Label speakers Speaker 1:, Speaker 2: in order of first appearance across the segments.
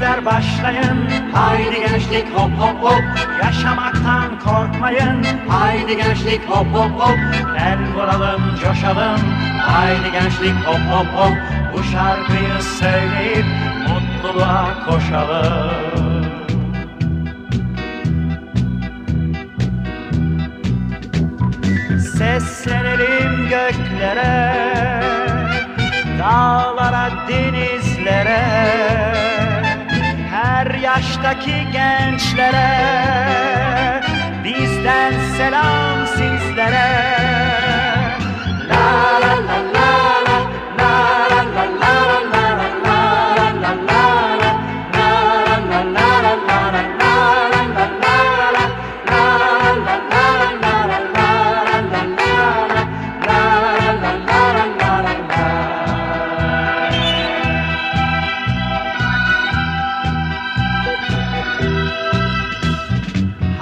Speaker 1: başlayın. Haydi gençlik hop hop hop. Yaşamaktan korkmayın. Haydi gençlik hop hop hop. El vuralım coşalım. Haydi gençlik hop hop hop. Bu şarkıyı söyleyip mutluluğa koşalım. Seslenelim göklere Dağlara, denizlere yaştaki gençlere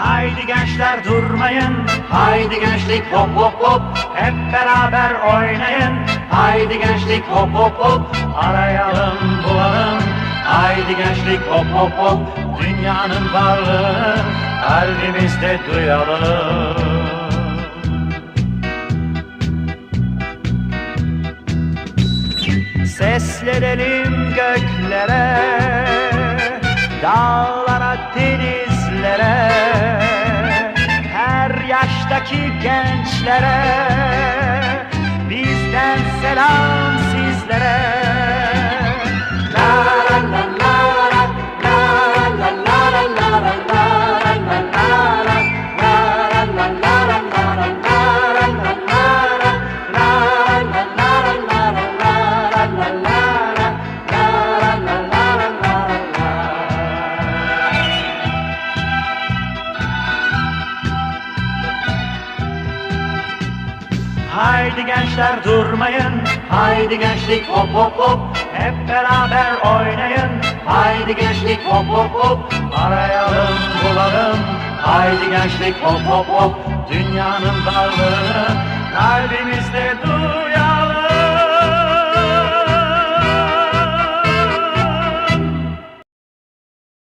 Speaker 1: Haydi gençler durmayın. Haydi gençlik hop hop hop. Hep beraber oynayın. Haydi gençlik hop hop hop. Arayalım bulalım. Haydi gençlik hop hop hop. Dünyanın varlığını kalbimizde duyalım. Seslenelim göklere Dağlara, denizlere Göklere Haydi gençler durmayın. Haydi gençlik hop hop hop. Hep beraber oynayın. Haydi gençlik hop hop hop. Arayalım bulalım. Haydi gençlik hop hop hop. Dünyanın varlığını Kalbimizde dur.